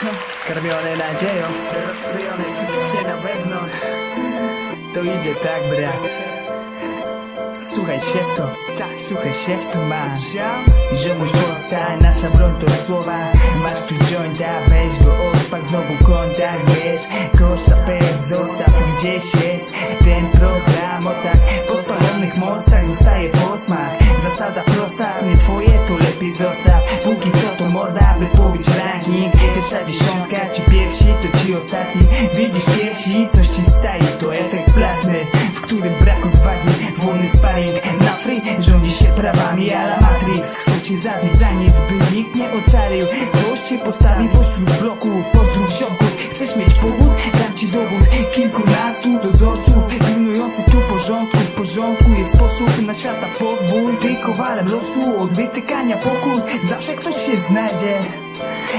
Karmione nadzieją, rozstrojone psychicznie na wewnątrz. To idzie tak, brat. Słuchaj się w to, tak, słuchaj się w to masz. Ziomuś powstań, nasza broń to słowa Masz tu jointa, weź go odpal, znowu kontakt Wiesz, koszta PS zostaw gdzieś jest. Ten program, o tak, po spalonych mostach Zostaje posmak, zasada prosta Co nie twoje, to lepiej zostaw Póki morda, by pobić ranking. Pierwsza dziesiątka, ci pierwsi, to ci ostatni. Widzisz piersi, coś ci staje, to efekt plasmy W którym brak odwagi, wolny sparring Na free rządzi się prawami ala Matrix. Chcą cię zabić za nic, by nikt nie ocalił. Złość cię postawi pośród bloków Pozdrów ziomków, chcesz mieć powód? Tu porządku W porządku jest sposób na świata. Podbój Ty kowalem losu od wytykania pokój Zawsze ktoś się znajdzie.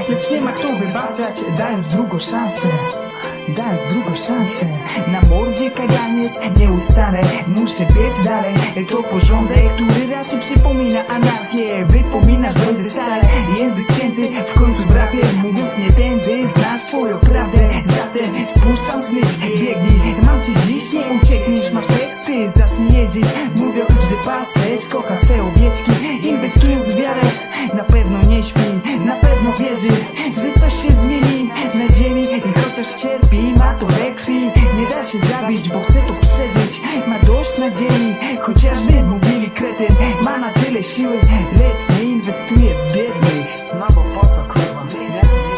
Lecz nie ma kto wybaczać Dając drugą szansę Dając drugą szansę. Na mordzie kaganiec Nie ustanę, muszę biec dalej. To porządek, który raczej przypomina anarchię. Wypominasz, będę stale Język cięty, w końcu w rapie. Mówiąc nie tędy, znasz swoją prawdę. Zatem spuszczam smycz, biegnij W wiarę Na pewno nie śpi, na pewno wierzy Że coś się zmieni. Na ziemi I chociaż cierpi, ma to we krwi Nie da się zabić, bo chce to przeżyć. Ma dość nadziei, chociażby mówili kretyn. Ma na tyle siły, lecz nie inwestuje w biednych. No bo po co kurwa? Nie, nie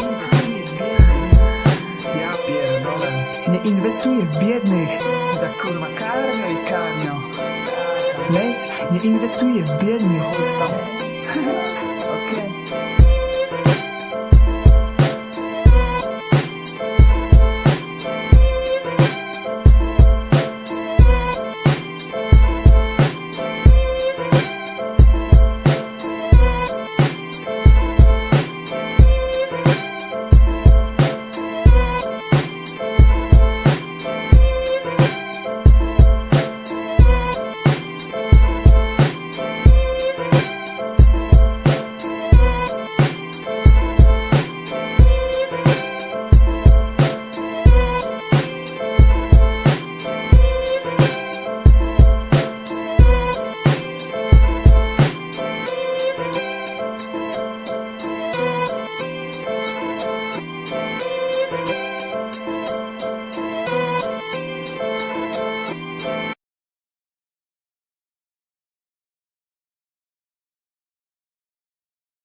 inwestuje w biednych. Ja pierdolę. Nie inwestuje w biednych. Tak kurwa karmią i karmią Lecz nie inwestuje w biednych Okej